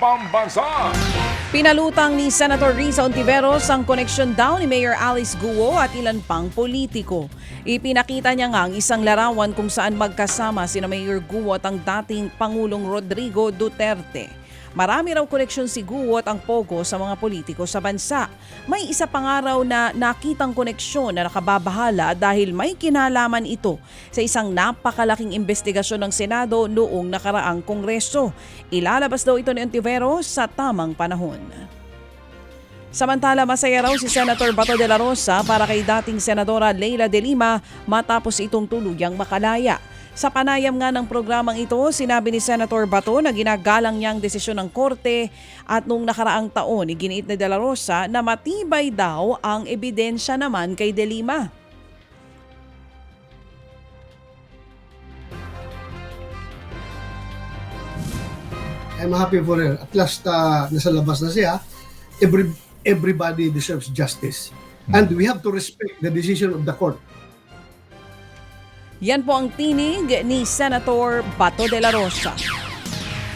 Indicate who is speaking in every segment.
Speaker 1: pambansa.
Speaker 2: Pinalutang ni Senator Risa Ontiveros ang koneksyon daw ni Mayor Alice Guo at ilan pang politiko. Ipinakita niya nga ang isang larawan kung saan magkasama sina Mayor Guo at ang dating Pangulong Rodrigo Duterte. Marami raw koneksyon si Guo at ang Pogo sa mga politiko sa bansa. May isa pang araw na nakitang koneksyon na nakababahala dahil may kinalaman ito sa isang napakalaking investigasyon ng Senado noong nakaraang Kongreso. Ilalabas daw ito ni Ontiveros sa tamang panahon. Samantala, masaya raw si Senator Bato de la Rosa para kay dating Senadora Leila de Lima matapos itong tuluyang makalaya. Sa panayam nga ng programang ito, sinabi ni Senator Bato na ginagalang niya ang desisyon ng korte at nung nakaraang taon, iginiit ni De La Rosa na matibay daw ang ebidensya naman kay De Lima.
Speaker 3: I'm happy for her. At last, uh, nasa labas na siya. Every, everybody deserves justice. And we have to respect the decision of the court.
Speaker 2: Yan po ang tinig ni Senator Bato de la Rosa.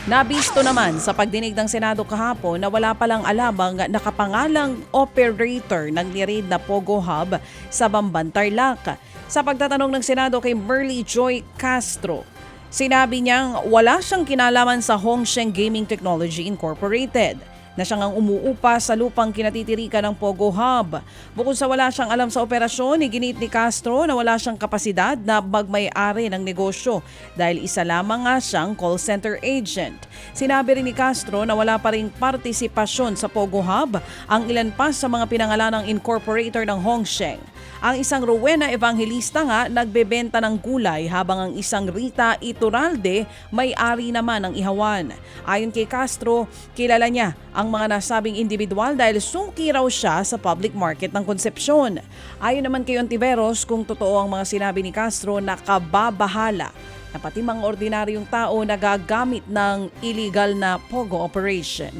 Speaker 2: Nabisto naman sa pagdinig ng Senado kahapon na wala palang alam ang nakapangalang operator ng nirid na Pogo Hub sa Bamban, Tarlac. Sa pagtatanong ng Senado kay Merly Joy Castro, sinabi niyang wala siyang kinalaman sa Hongsheng Gaming Technology Incorporated na siyang ang umuupa sa lupang kinatitirikan ng Pogo Hub. Bukod sa wala siyang alam sa operasyon, iginit ni Castro na wala siyang kapasidad na magmay-ari ng negosyo dahil isa lamang nga siyang call center agent. Sinabi rin ni Castro na wala pa ring partisipasyon sa Pogo Hub ang ilan pa sa mga pinangalanang incorporator ng Hongsheng. Ang isang Rowena Evangelista nga nagbebenta ng gulay habang ang isang Rita Ituralde may-ari naman ng ihawan. Ayon kay Castro, kilala niya ang mga nasabing individual dahil suki raw siya sa public market ng Concepcion. Ayon naman kay Ontiveros kung totoo ang mga sinabi ni Castro na kababahala na pati mga ordinaryong tao nagagamit ng illegal na POGO operation.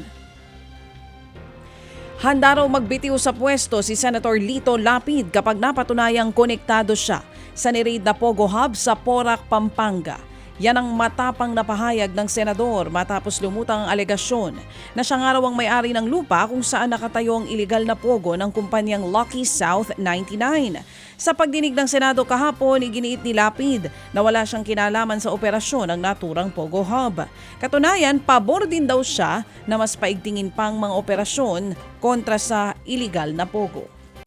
Speaker 2: Handa raw magbitiw sa pwesto si Senator Lito Lapid kapag napatunayang konektado siya sa nirid na Pogo Hub sa Porac, Pampanga. Yan ang matapang na pahayag ng senador matapos lumutang ang alegasyon na siya nga raw ang may-ari ng lupa kung saan nakatayo ang iligal na pogo ng kumpanyang Lucky South 99. Sa pagdinig ng Senado kahapon, iginiit ni Lapid na wala siyang kinalaman sa operasyon ng naturang Pogo Hub. Katunayan, pabor din daw siya na mas paigtingin pang mga operasyon kontra sa iligal na Pogo.